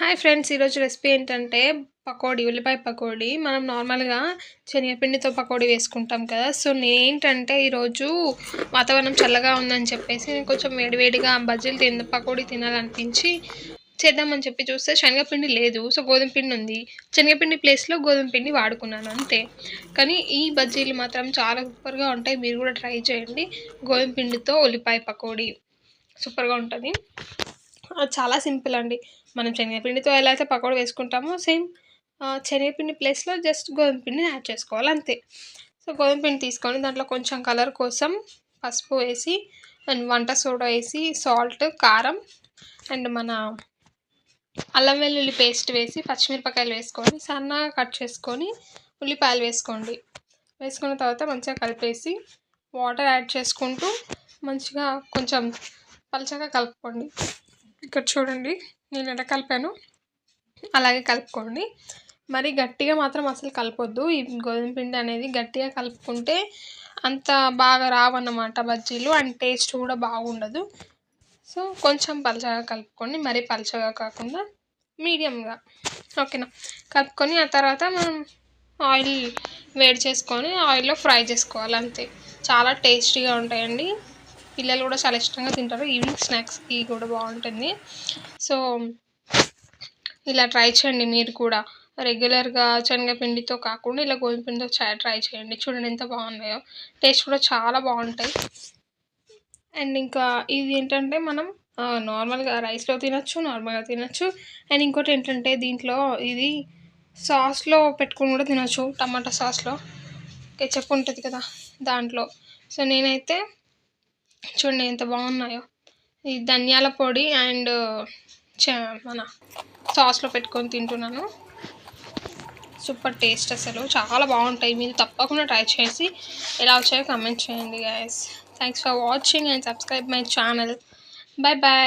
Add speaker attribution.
Speaker 1: Hi friends ఈరోజు recipe ఏంటంటే పకోడీ ఉల్లిపాయ పకోడీ. మనం నార్మల్గా శనగపిండితో పకోడీ వేసుకుంటాం కదా. సో నేనేంటంటే ఈరోజు వాతావరణం చల్లగా ఉందని చెప్పేసి నేను కొంచెం వేడివేడిగా బజ్జీలు తిన్న పకోడీ తినాలనిపించి చేద్దామని చెప్పి చూస్తే శనగపిండి లేదు. సో గోధుమ పిండి ఉంది. శనగపిండి ప్లేస్లో గోధుమ పిండి వాడుకున్నాను అంతే. కానీ ఈ బజ్జీలు మాత్రం చాలా సూపర్గా ఉంటాయి. మీరు కూడా ట్రై చేయండి. గోధుమ పిండితో ఉల్లిపాయ పకోడీ సూపర్గా ఉంటుంది. చాలా సింపుల్ అండి. మనం శనగపిండితో ఎలా అయితే పకోడ వేసుకుంటామో సేమ్ శనగపిండి ప్లేస్లో జస్ట్ గోధుమ పిండిని యాడ్ చేసుకోవాలి అంతే. సో గోధుమ పిండి తీసుకొని దాంట్లో కొంచెం కలర్ కోసం పసుపు వేసి అండ్ వంట సోడా వేసి సాల్ట్ కారం అండ్ మన అల్లం వెల్లుల్లి పేస్ట్ వేసి పచ్చిమిరపకాయలు వేసుకొని సన్నగా కట్ చేసుకొని ఉల్లిపాయలు వేసుకోండి. వేసుకున్న తర్వాత మంచిగా కలిపేసి వాటర్ యాడ్ చేసుకుంటూ మంచిగా కొంచెం పలచగా కలుపుకోండి. ఇక్కడ చూడండి నేను ఎలా కలిపాను? అలాగే కలుపుకోండి. మరి గట్టిగా మాత్రం అసలు కలపొద్దు. ఈ గోధుమ పిండి అనేది గట్టిగా కలుపుకుంటే అంత బాగా రావన్నమాట బజ్జీలు అండ్ టేస్ట్ కూడా బాగుండదు. సో కొంచెం పలచగా కలుపుకోండి. మరీ పలచగా కాకుండా మీడియంగా. ఓకేనా? కలుపుకొని ఆ తర్వాత మనం ఆయిల్ వేడి చేసుకొని ఆయిల్లో ఫ్రై చేసుకోవాలి అంతే. చాలా టేస్టీగా ఉంటాయండి. పిల్లలు కూడా చాలా ఇష్టంగా తింటారు. ఈవినింగ్ స్నాక్స్కి కూడా బాగుంటుంది. సో ఇలా ట్రై చేయండి మీరు కూడా. రెగ్యులర్గా శనగపిండితో కాకుండా ఇలా గోధుమపిండితో పిండితో ట్రై చేయండి. చూడండి ఎంత బాగున్నాయో. టేస్ట్ కూడా చాలా బాగుంటాయి. అండ్ ఇంకా ఇది ఏంటంటే మనం నార్మల్గా రైస్లో తినచ్చు నార్మల్గా తినచ్చు. అండ్ ఇంకోటి ఏంటంటే దీంట్లో ఇది సాస్లో పెట్టుకుని కూడా తినచ్చు. టమాటా సాస్లో కెచప్ ఉంటుంది కదా దాంట్లో. సో నేనైతే చూడండి ఎంత బాగున్నాయో. ఈ ధనియాల పొడి అండ్ మన సాస్లో పెట్టుకొని తింటున్నాను. సూపర్ టేస్ట్ అసలు. చాలా బాగుంటాయి. మీరు తప్పకుండా ట్రై చేసి ఎలా వచ్చాయో కమెంట్ చేయండి guys thanks for watching and subscribe my channel bye bye